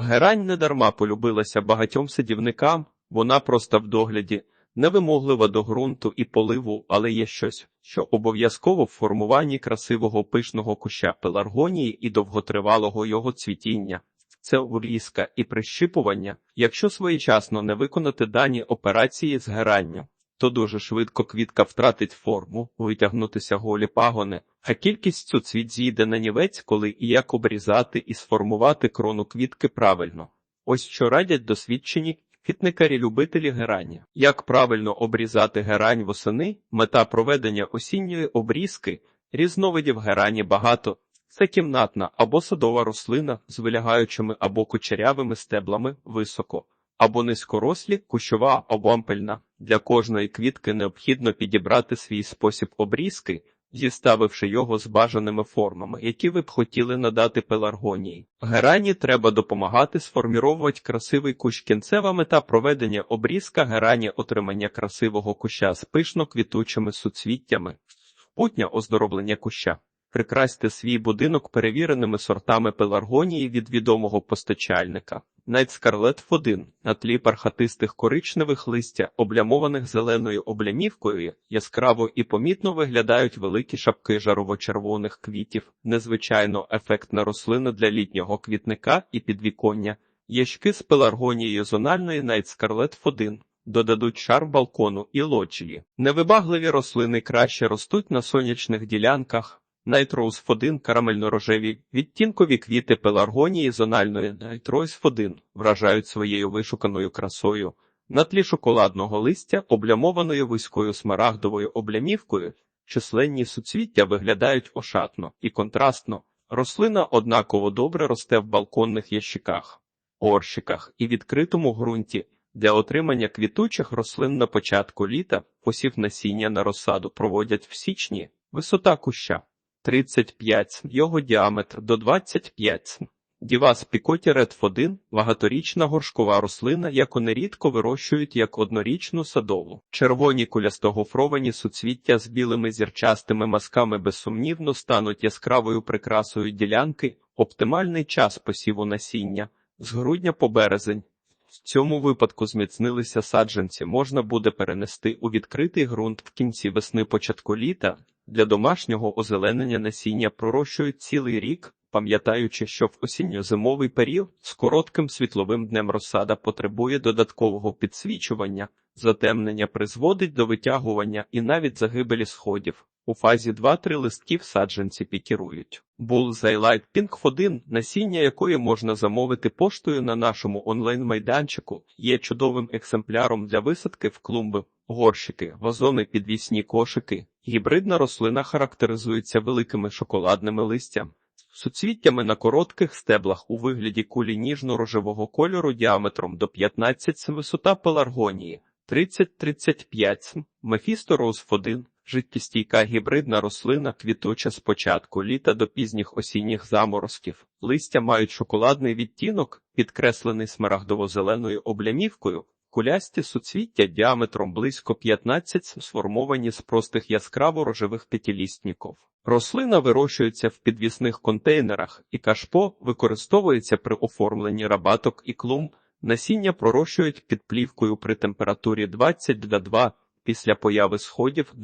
Герань недарма полюбилася багатьом садівникам, вона просто в догляді, невимоглива до ґрунту і поливу, але є щось, що обов'язково в формуванні красивого пишного куща пеларгонії і довготривалого його цвітіння. Це урізка і прищипування. Якщо своєчасно не виконати дані операції з геранням, то дуже швидко квітка втратить форму, витягнутися голі пагони, а кількість суцвіт зійде на нівець, коли і як обрізати і сформувати крону квітки правильно. Ось що радять досвідчені квітникарі-любителі герані. Як правильно обрізати герань восени, мета проведення осінньої обрізки, різновидів герані багато. Це кімнатна або садова рослина з вилягаючими або кучерявими стеблами високо, або низькорослі, кущова або ампельна. Для кожної квітки необхідно підібрати свій спосіб обрізки, зіставивши його з бажаними формами, які ви б хотіли надати пеларгонії. Герані треба допомагати сформіровувати красивий кущ. Кінцева мета проведення обрізка герані отримання красивого куща з пишно квітучими суцвіттями, путня оздороблення куща. Прикрасьте свій будинок перевіреними сортами пеларгонії від відомого постачальника. Найт Скарлет 1 на тлі бархатистих коричневих листя, облямованих зеленою облямівкою, яскраво і помітно виглядають великі шапки жарово-червоних квітів, незвичайно ефектна рослина для літнього квітника і підвіконня, ящки з пеларгонією зональної Найт Скарлет 1 додадуть шарм балкону і лоджії. Невибагливі рослини краще ростуть на сонячних ділянках. Найтроуз 1 карамельно-рожеві відтінкові квіти пеларгонії зональної Найтроуз 1 вражають своєю вишуканою красою. На тлі шоколадного листя, облямованою вузькою смарагдовою облямівкою, численні суцвіття виглядають ошатно і контрастно. Рослина однаково добре росте в балконних ящиках, орщиках і відкритому ґрунті. Для отримання квітучих рослин на початку літа посів насіння на розсаду проводять в січні. Висота куща 35, його діаметр до 25. Дівас пікоті Ред 1 – багаторічна горшкова рослина, яку нерідко вирощують як однорічну садову. Червоні кулястогофровані суцвіття з білими зірчастими мазками безсумнівно стануть яскравою прикрасою ділянки, оптимальний час посіву насіння з грудня по березень. В цьому випадку зміцнилися саджанці можна буде перенести у відкритий ґрунт в кінці весни початку літа. Для домашнього озеленення насіння пророщують цілий рік, пам'ятаючи, що в осінньо-зимовий період з коротким світловим днем розсада потребує додаткового підсвічування, затемнення призводить до витягування і навіть загибелі сходів. У фазі 2-3 листків саджанці пікірують. Bullseye Light Pink 1, насіння якої можна замовити поштою на нашому онлайн-майданчику, є чудовим екземпляром для висадки в клумби, горщики, вазони, підвісні кошики. Гібридна рослина характеризується великими шоколадними листям, суцвіттями на коротких стеблах у вигляді кулі ніжно-рожевого кольору діаметром до 15 см, висота пеларгонії 30-35 Мефісто Роуз 1 життєстійка гібридна рослина квітуча з початку літа до пізніх осінніх заморозків. Листя мають шоколадний відтінок, підкреслений смарагдово-зеленою облямівкою. Кулясті суцвіття діаметром близько 15 сформовані з простих яскраво рожевих п'ятилістніків. Рослина вирощується в підвісних контейнерах, і кашпо використовується при оформленні рабаток і клумб. Насіння пророщують під плівкою при температурі 20 до 2, після появи сходів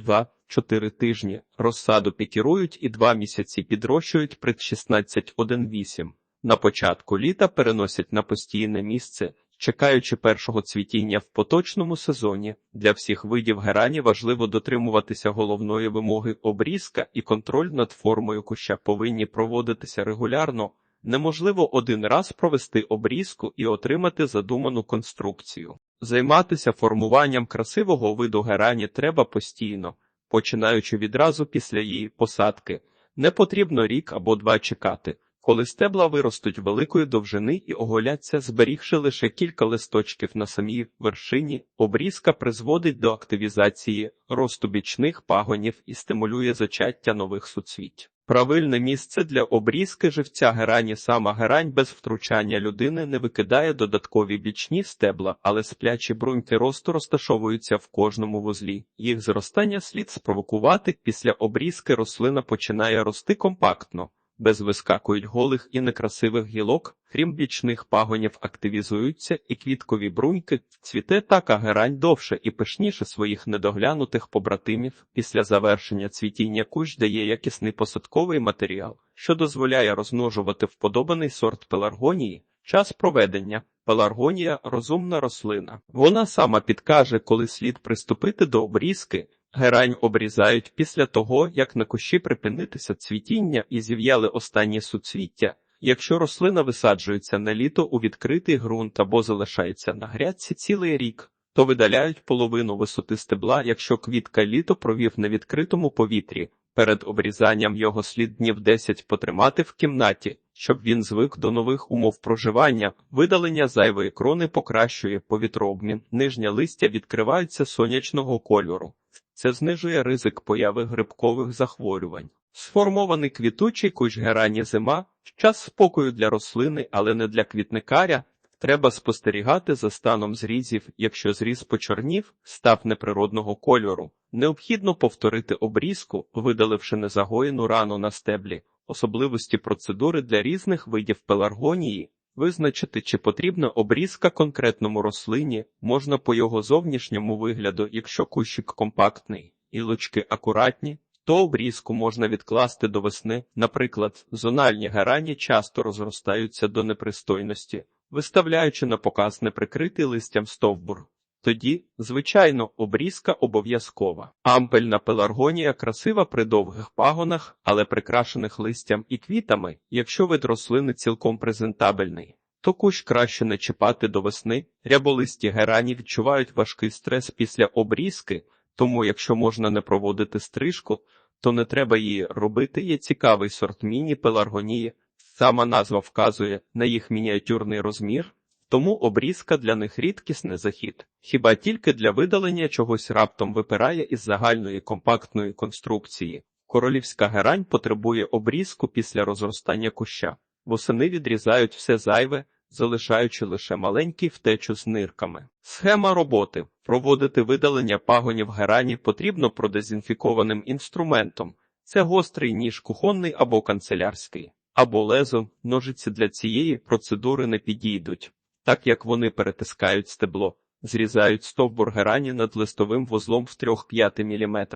2-4 тижні. Розсаду пікірують і 2 місяці підрощують при 16-1-8. На початку літа переносять на постійне місце. Чекаючи першого цвітіння в поточному сезоні, для всіх видів герані важливо дотримуватися головної вимоги обрізка і контроль над формою куща повинні проводитися регулярно. Неможливо один раз провести обрізку і отримати задуману конструкцію. Займатися формуванням красивого виду герані треба постійно, починаючи відразу після її посадки. Не потрібно рік або два чекати. Коли стебла виростуть великої довжини і оголяться, зберігши лише кілька листочків на самій вершині, обрізка призводить до активізації росту бічних пагонів і стимулює зачаття нових суцвіть. Правильне місце для обрізки живця герані сама герань без втручання людини не викидає додаткові бічні стебла, але сплячі бруньки росту розташовуються в кожному вузлі. Їх зростання слід спровокувати після обрізки рослина починає рости компактно. Без вискакують голих і некрасивих гілок, крім бічних пагонів активізуються і квіткові бруньки, цвіте така герань довше і пишніше своїх недоглянутих побратимів. Після завершення цвітіння кущ дає якісний посадковий матеріал, що дозволяє розмножувати вподобаний сорт пеларгонії. Час проведення пеларгонія розумна рослина. Вона сама підкаже, коли слід приступити до обрізки. Герань обрізають після того, як на кущі припинитися цвітіння і зів'яли останні суцвіття. Якщо рослина висаджується на літо у відкритий ґрунт або залишається на грядці цілий рік, то видаляють половину висоти стебла, якщо квітка літо провів на відкритому повітрі. Перед обрізанням його слід днів 10 потримати в кімнаті, щоб він звик до нових умов проживання. Видалення зайвої крони покращує повітрообмін. Нижнє листя відкриваються сонячного кольору. Це знижує ризик появи грибкових захворювань. Сформований квітучий кущ герані зима час спокою для рослини, але не для квітникаря. Треба спостерігати за станом зрізів. Якщо зріз почорнів, став неприродного кольору. Необхідно повторити обрізку, видаливши незагоєну рану на стеблі, особливості процедури для різних видів пеларгонії. Визначити, чи потрібна обрізка конкретному рослині, можна по його зовнішньому вигляду, якщо кущик компактний і лучки акуратні, то обрізку можна відкласти до весни. Наприклад, зональні гарані часто розростаються до непристойності, виставляючи на показ неприкритий листям стовбур. Тоді, звичайно, обрізка обов'язкова. Ампельна пеларгонія красива при довгих пагонах, але прикрашених листям і квітами, якщо вид рослини цілком презентабельний. То кущ краще не чіпати до весни. Ряболисті герані відчувають важкий стрес після обрізки, тому якщо можна не проводити стрижку, то не треба її робити. Є цікавий сорт міні-пеларгонії. Сама назва вказує на їх мініатюрний розмір. Тому обрізка для них рідкісний захід, хіба тільки для видалення чогось раптом випирає із загальної компактної конструкції. Королівська герань потребує обрізку після розростання куща. Восени відрізають все зайве, залишаючи лише маленький втечу з нирками. Схема роботи проводити видалення пагонів герані потрібно продезінфікованим інструментом. Це гострий ніж кухонний або канцелярський, або лезо, ножиці для цієї процедури не підійдуть так як вони перетискають стебло, зрізають стовбур герані над листовим вузлом в 3-5 мм.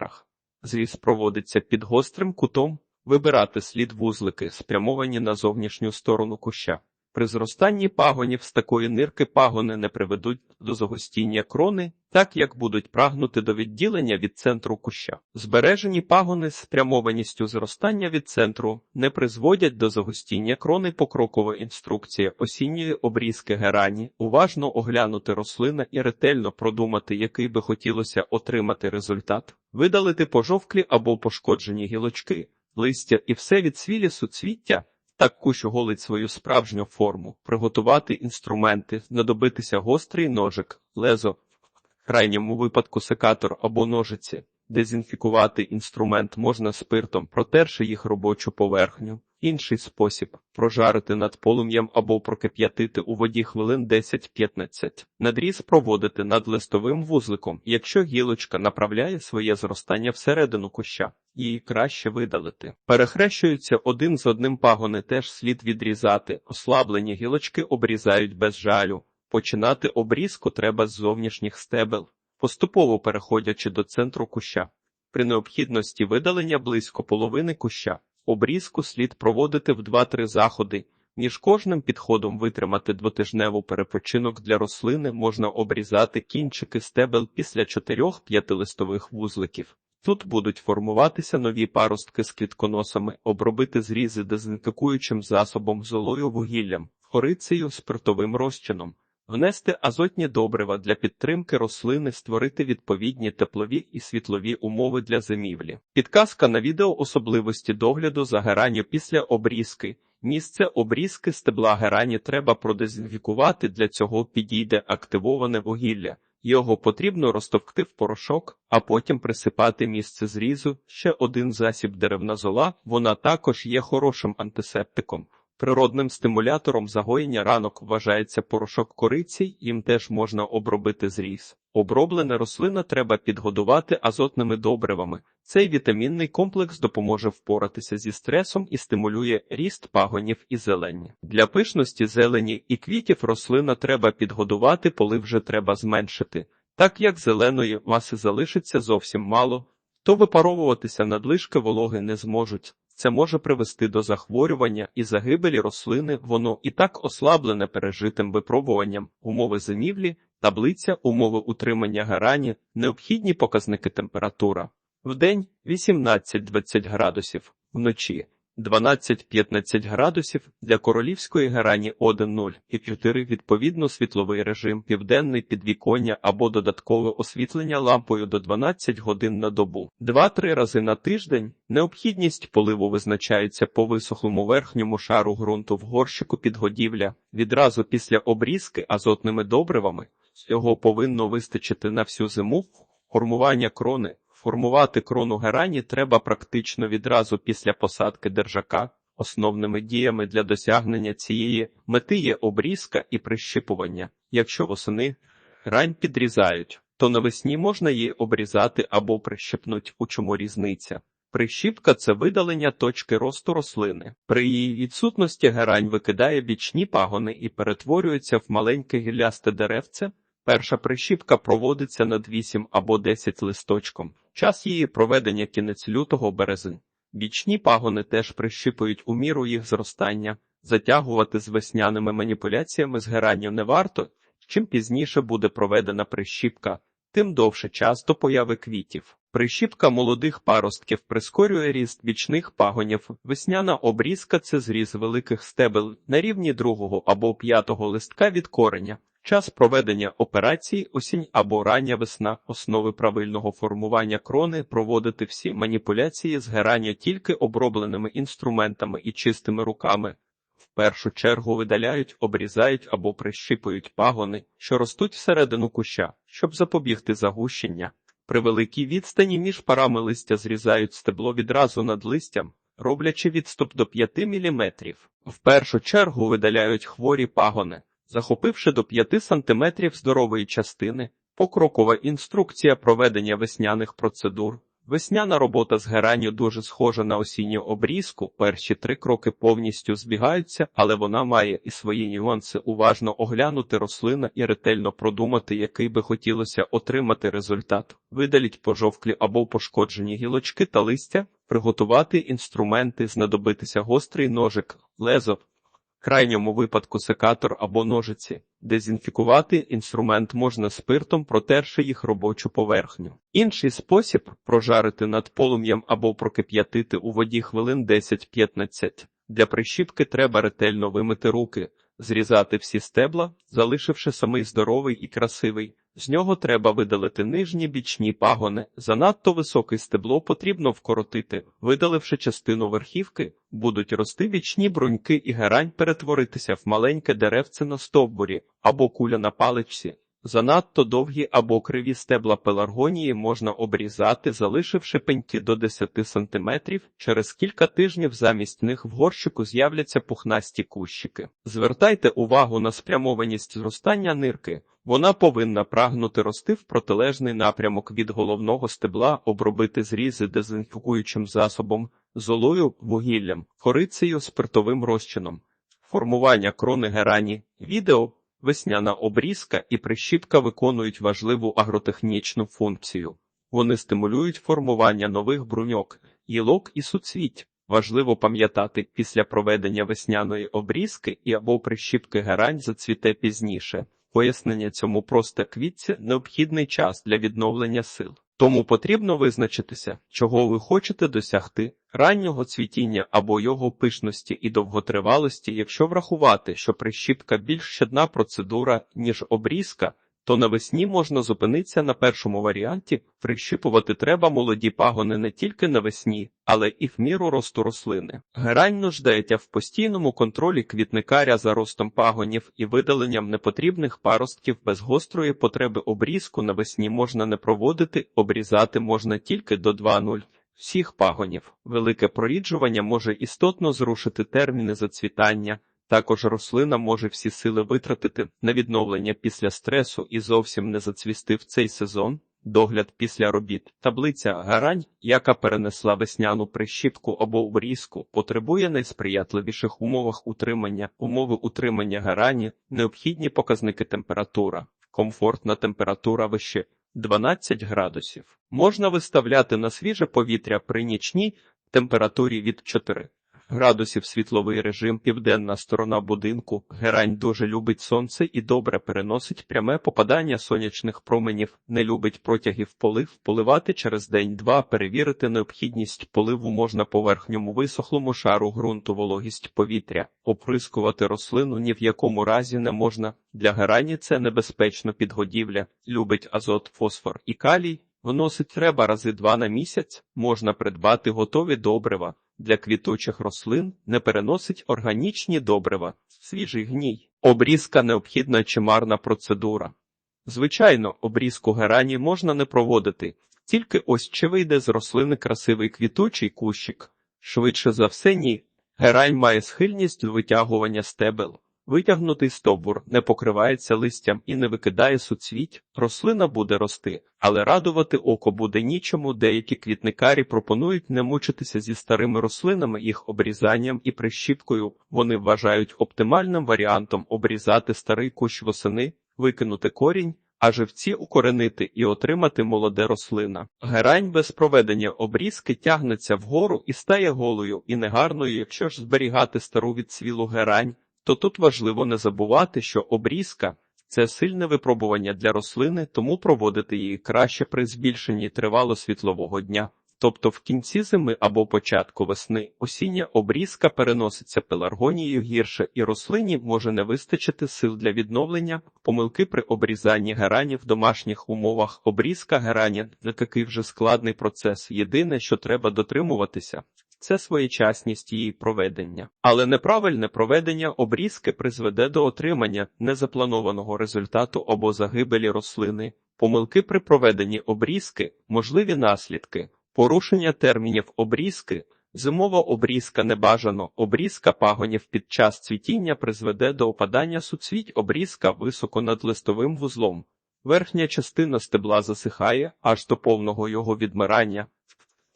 Зріз проводиться під гострим кутом, вибирати слід вузлики, спрямовані на зовнішню сторону куща. При зростанні пагонів з такої нирки пагони не приведуть до загостіння крони, так як будуть прагнути до відділення від центру куща. Збережені пагони з спрямованістю зростання від центру не призводять до загостіння крони покрокова інструкція осінньої обрізки герані, уважно оглянути рослина і ретельно продумати, який би хотілося отримати результат, видалити пожовклі або пошкоджені гілочки, листя і все від свілі суцвіття. Так кущ оголить свою справжню форму, приготувати інструменти, знадобитися гострий ножик, лезо, в крайньому випадку секатор або ножиці. Дезінфікувати інструмент можна спиртом, протерши їх робочу поверхню. Інший спосіб прожарити над полум'ям або прокип'ятити у воді хвилин 10-15. Надріз проводити над листовим вузликом, якщо гілочка направляє своє зростання всередину куща, її краще видалити. Перехрещуються один з одним пагони, теж слід відрізати. Ослаблені гілочки обрізають без жалю. Починати обрізку треба з зовнішніх стебел, поступово переходячи до центру куща. При необхідності видалення близько половини куща. Обрізку слід проводити в 2-3 заходи. Між кожним підходом витримати двотижневу перепочинок для рослини можна обрізати кінчики стебел після 4-5 листових вузликів. Тут будуть формуватися нові паростки з квітконосами, обробити зрізи дезінфікуючим засобом золою вугіллям, корицею спиртовим розчином. Внести азотні добрива для підтримки рослини, створити відповідні теплові і світлові умови для зимівлі. Підказка на відео особливості догляду за геранню після обрізки. Місце обрізки стебла герані треба продезінфікувати, для цього підійде активоване вугілля. Його потрібно розтовкти в порошок, а потім присипати місце зрізу. Ще один засіб деревна зола, вона також є хорошим антисептиком. Природним стимулятором загоєння ранок вважається порошок кориці, їм теж можна обробити зріз. Оброблена рослина треба підгодувати азотними добривами. Цей вітамінний комплекс допоможе впоратися зі стресом і стимулює ріст пагонів і зелені. Для пишності зелені і квітів рослина треба підгодувати, полив вже треба зменшити. Так як зеленої маси залишиться зовсім мало, то випаровуватися надлишки вологи не зможуть. Це може привести до захворювання і загибелі рослини, воно і так ослаблене пережитим випробуванням умови зимівлі, таблиця умови утримання гарані, необхідні показники температура. Вдень 18-20 градусів, вночі 12-15 градусів для королівської герані 1-0 і 4 відповідно світловий режим, південний підвіконня або додаткове освітлення лампою до 12 годин на добу. 2-3 рази на тиждень необхідність поливу визначається по висохлому верхньому шару ґрунту в горщику підгодівля відразу після обрізки азотними добривами. Цього повинно вистачити на всю зиму формування крони. Формувати крону герані треба практично відразу після посадки держака. Основними діями для досягнення цієї мети є обрізка і прищипування. Якщо восени грань підрізають, то навесні можна її обрізати або прищипнуть, у чому різниця. Прищіпка це видалення точки росту рослини. При її відсутності герань викидає бічні пагони і перетворюється в маленьке гіллясте деревце. Перша прищіпка проводиться над 8 або 10 листочком. Час її проведення кінець лютого березень. Бічні пагони теж прищипують у міру їх зростання. Затягувати з весняними маніпуляціями з геранню не варто. Чим пізніше буде проведена прищіпка, тим довше час до появи квітів. Прищіпка молодих паростків прискорює ріст бічних пагонів. Весняна обрізка це зріз великих стебел на рівні другого або п'ятого листка від кореня. Час проведення операції осінь або рання весна, основи правильного формування крони, проводити всі маніпуляції згорання тільки обробленими інструментами і чистими руками. В першу чергу видаляють, обрізають або прищипують пагони, що ростуть всередину куща, щоб запобігти загущення. При великій відстані між парами листя зрізають стебло відразу над листям, роблячи відступ до 5 мм. В першу чергу видаляють хворі пагони. Захопивши до 5 см здорової частини, покрокова інструкція проведення весняних процедур. Весняна робота з геранню дуже схожа на осінню обрізку. Перші три кроки повністю збігаються, але вона має і свої нюанси уважно оглянути рослина і ретельно продумати, який би хотілося отримати результат. Видаліть пожовклі або пошкоджені гілочки та листя, приготувати інструменти, знадобитися гострий ножик, лезо, крайньому випадку секатор або ножиці. Дезінфікувати інструмент можна спиртом, протерши їх робочу поверхню. Інший спосіб прожарити над полум'ям або прокип'ятити у воді хвилин 10-15. Для прищіпки треба ретельно вимити руки, зрізати всі стебла, залишивши самий здоровий і красивий. З нього треба видалити нижні бічні пагони. Занадто високе стебло потрібно вкоротити. Видаливши частину верхівки, будуть рости бічні бруньки і герань перетворитися в маленьке деревце на стовбурі або куля на паличці. Занадто довгі або криві стебла пеларгонії можна обрізати, залишивши пеньки до 10 см. Через кілька тижнів замість них в горщику з'являться пухнасті кущики. Звертайте увагу на спрямованість зростання нирки. Вона повинна прагнути рости в протилежний напрямок від головного стебла, обробити зрізи дезінфікуючим засобом, золою, вугіллям, корицею, спиртовим розчином. Формування крони герані, відео. Весняна обрізка і прищіпка виконують важливу агротехнічну функцію. Вони стимулюють формування нових бруньок, гілок і суцвіть. Важливо пам'ятати, після проведення весняної обрізки і або прищіпки герань зацвіте пізніше. Пояснення цьому просто квітці необхідний час для відновлення сил. Тому потрібно визначитися, чого ви хочете досягти раннього цвітіння або його пишності і довготривалості, якщо врахувати, що прищіпка більш щадна процедура, ніж обрізка, то навесні можна зупинитися на першому варіанті, прищипувати треба молоді пагони не тільки навесні, але і в міру росту рослини. Герань нуждається в постійному контролі квітникаря за ростом пагонів і видаленням непотрібних паростків без гострої потреби обрізку навесні можна не проводити, обрізати можна тільки до 2.0 всіх пагонів. Велике проріджування може істотно зрушити терміни зацвітання. Також рослина може всі сили витратити на відновлення після стресу і зовсім не зацвісти в цей сезон. Догляд після робіт. Таблиця гарань, яка перенесла весняну прищіпку або обрізку, потребує найсприятливіших умовах утримання. Умови утримання гарані, необхідні показники температура, комфортна температура вище 12 градусів. Можна виставляти на свіже повітря при нічній температурі від 4 градусів світловий режим, південна сторона будинку. Герань дуже любить сонце і добре переносить пряме попадання сонячних променів, не любить протягів полив, поливати через день-два, перевірити необхідність поливу можна по верхньому висохлому шару ґрунту, вологість повітря, оприскувати рослину ні в якому разі не можна. Для герані це небезпечно підгодівля, любить азот, фосфор і калій. Вносить треба рази два на місяць, можна придбати готові добрива. Для квітучих рослин не переносить органічні добрива, свіжий гній. Обрізка необхідна чимарна процедура. Звичайно, обрізку герані можна не проводити, тільки ось чи вийде з рослини красивий квітучий кущик. Швидше за все ні. Герань має схильність до витягування стебел. Витягнутий стовбур не покривається листям і не викидає суцвіть, рослина буде рости, але радувати око буде нічому. Деякі квітникарі пропонують не мучитися зі старими рослинами, їх обрізанням і прищіпкою. Вони вважають оптимальним варіантом обрізати старий кущ восени, викинути корінь, а живці укоренити і отримати молоде рослина. Герань без проведення обрізки тягнеться вгору і стає голою і негарною, якщо ж зберігати стару відцвілу герань то тут важливо не забувати, що обрізка це сильне випробування для рослини, тому проводити її краще при збільшенні тривало світлового дня. Тобто в кінці зими або початку весни осіння обрізка переноситься пеларгонією гірше, і рослині може не вистачити сил для відновлення, помилки при обрізанні герані в домашніх умовах. Обрізка герані такий вже складний процес. Єдине, що треба дотримуватися, це своєчасність її проведення, але неправильне проведення обрізки призведе до отримання незапланованого результату або загибелі рослини, помилки при проведенні обрізки, можливі наслідки, порушення термінів обрізки. Зимова обрізка небажано, обрізка пагонів під час цвітіння призведе до опадання суцвіть, обрізка високо над листовим вузлом. Верхня частина стебла засихає аж до повного його відмирання.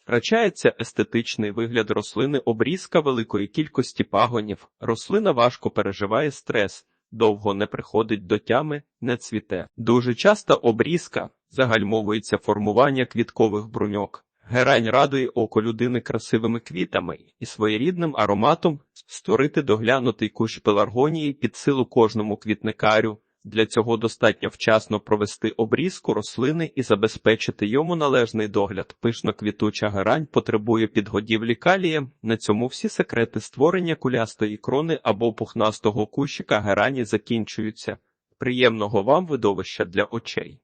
Втрачається естетичний вигляд рослини, обрізка великої кількості пагонів. Рослина важко переживає стрес, довго не приходить до тями, не цвіте. Дуже часто обрізка загальмовується формування квіткових бруньок. Герань радує око людини красивими квітами і своєрідним ароматом створити доглянутий кущ пеларгонії під силу кожному квітникарю. Для цього достатньо вчасно провести обрізку рослини і забезпечити йому належний догляд. Пишно квітуча герань потребує підгодівлі калієм. На цьому всі секрети створення кулястої крони або пухнастого кущика герані закінчуються. Приємного вам видовища для очей.